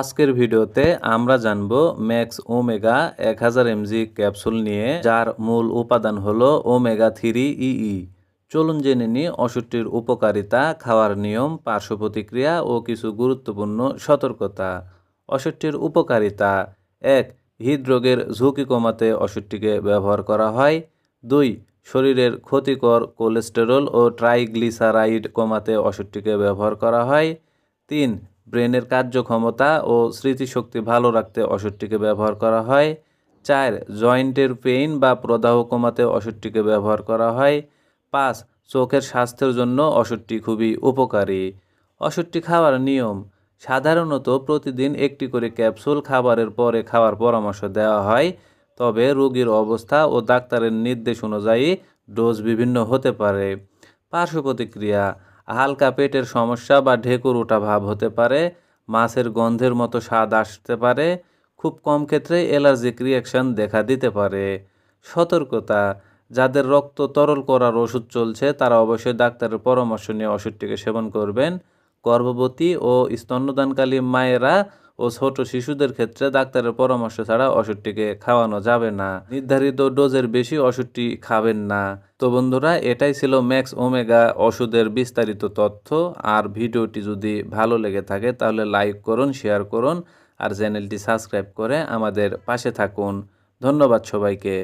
আজকের ভিডিওতে আমরা জানব ম্যাক্স ওমেগা এক হাজার এমজি ক্যাপসুল নিয়ে, যার মূল উপাদান হল ওমেগা থ্রি ইই চলুন জেনে নিই ওষুধটির উপকারিতা, খাওয়ার নিয়ম, পার্শ্ব প্রতিক্রিয়া ও কিছু গুরুত্বপূর্ণ সতর্কতা। ওষুধটির উপকারিতা। এক, হৃদরোগের ঝুঁকি কমাতে ওষুধটিকে ব্যবহার করা হয়। দুই, শরীরের ক্ষতিকর কোলেস্টেরল ও ট্রাইগ্লিসারাইড কমাতে ওষুধটিকে ব্যবহার করা হয়। তিন ব্রেনের কার্যক্ষমতা ও স্মৃতিশক্তি ভালো রাখতে ওষুধটিকে ব্যবহার করা হয়। চার, জয়েন্টের পেইন বা প্রদাহ কমাতে ওষুধটিকে ব্যবহার করা হয়। পাঁচ, চোখের স্বাস্থ্যের জন্য ওষুধটি খুবই উপকারী। ওষুধটি খাওয়ার নিয়ম, সাধারণত প্রতিদিন একটি করে ক্যাপসুল খাবারের পরে খাওয়ার পরামর্শ দেওয়া হয়। তবে রোগীর অবস্থা ও ডাক্তারের নির্দেশ অনুযায়ী ডোজ বিভিন্ন হতে পারে। পার্শ্ব প্রতিক্রিয়া হালকা পেটের সমস্যা বা ঢেকুর ওটা ভাব হতে পারে, মাছের গন্ধের মতো স্বাদ আসতে পারে, খুব কম ক্ষেত্রে অ্যালার্জিক রিয়াকশান দেখা দিতে পারে। সতর্কতা, যাদের রক্ত তরল করার ওষুধ চলছে, তারা অবশ্যই ডাক্তারের পরামর্শ নিয়ে ওষুধটিকে সেবন করবেন। গর্ভবতী ও স্তন্যদানকালী মায়েরা ও ছোট শিশুদের ক্ষেত্রে ডাক্তারের পরামর্শ ছাড়া ওষুধটিকে খাওয়ানো যাবে না। নির্ধারিত ডোজের বেশি ওষুধটি খাবেন না। তো বন্ধুরা, এটাই ছিল ম্যাক্স ওমেগা ওষুধের বিস্তারিত তথ্য। আর ভিডিওটি যদি ভালো লেগে থাকে, তাহলে লাইক করুন, শেয়ার করুন, আর চ্যানেলটি সাবস্ক্রাইব করে আমাদের পাশে থাকুন। ধন্যবাদ সবাইকে।